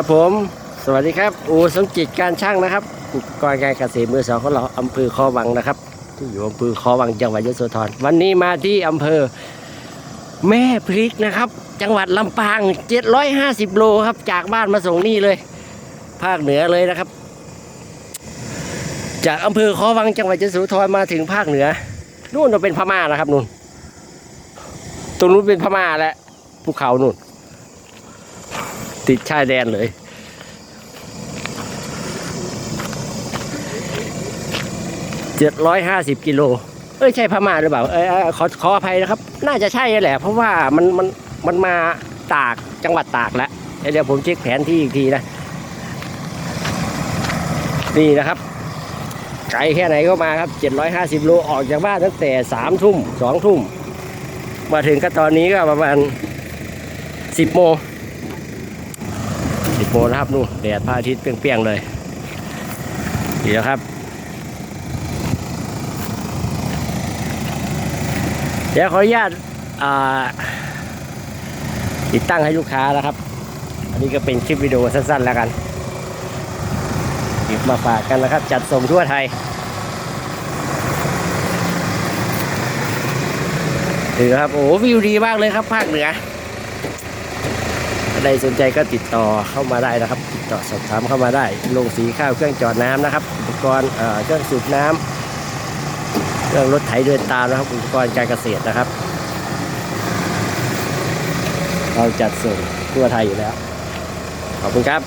ครับผมสวัสดีครับ อูสมจิตการช่างนะครับอุปกรณ์การเกษตรมือสองของเราอำเภอคอวังนะครับ ที่อยู่อำเภอคอวังจังหวัดยโสธรวันนี้มาที่อำเภอ แม่พริกนะครับ จังหวัดลำปาง 750 โลครับ จากบ้านมาส่งนี่เลย ภาคเหนือเลยนะครับ จากอำเภอคอวังจังหวัดยโสธรมาถึงภาคเหนือนู่นเราเป็นพม่านะครับนู่นตรงนู้นเป็นพม่าและภูเขานู่น ติดชายแดนเลย เจ็ดร้อยห้าสิบกิโล เอ้ยใช่พม่าหรือเปล่าเอ้ยเอ้ยขอขออภัยนะครับ น่าจะใช่แหละ เพราะว่ามันมันมันมาตากจังหวัดตากแล้ว เดี๋ยวผมเช็คแผนที่อีกทีนะ นี่นะครับไกลแค่ไหนก็มาครับ 750 โล ออกจากบ้านตั้งแต่ 3 ทุ่ม 2 ทุ่ม มาถึงก็ตอนนี้ก็ประมาณ 10 โมง 10โมงนะครับนู่นแดดพระอาทิตย์เปรี้ยงๆเลยนี่นะครับเดี๋ยวขออนุญาตอ่าติดตั้งให้ลูกค้าแล้วครับ อันนี้ก็เป็นคลิปวิดีโอสั้นๆแล้วกันหยิบมาฝากกันนะครับ จัดส่งทั่วไทยถือครับ โอ้โหวิวดีมากเลยครับภาคเหนือ ใครสนใจก็ติดต่อเข้ามาได้นะครับ ติดต่อสอบถามเข้ามาได้ลงสีข้าวเครื่องจอดน้ำนะครับ อุปกรณ์เอ่อเครื่องสูบน้ำเครื่องรถไถเดินตามนะครับ อุปกรณ์การเกษตรนะครับ เราจัดส่งทั่วไทยอยู่แล้ว ขอบคุณครับ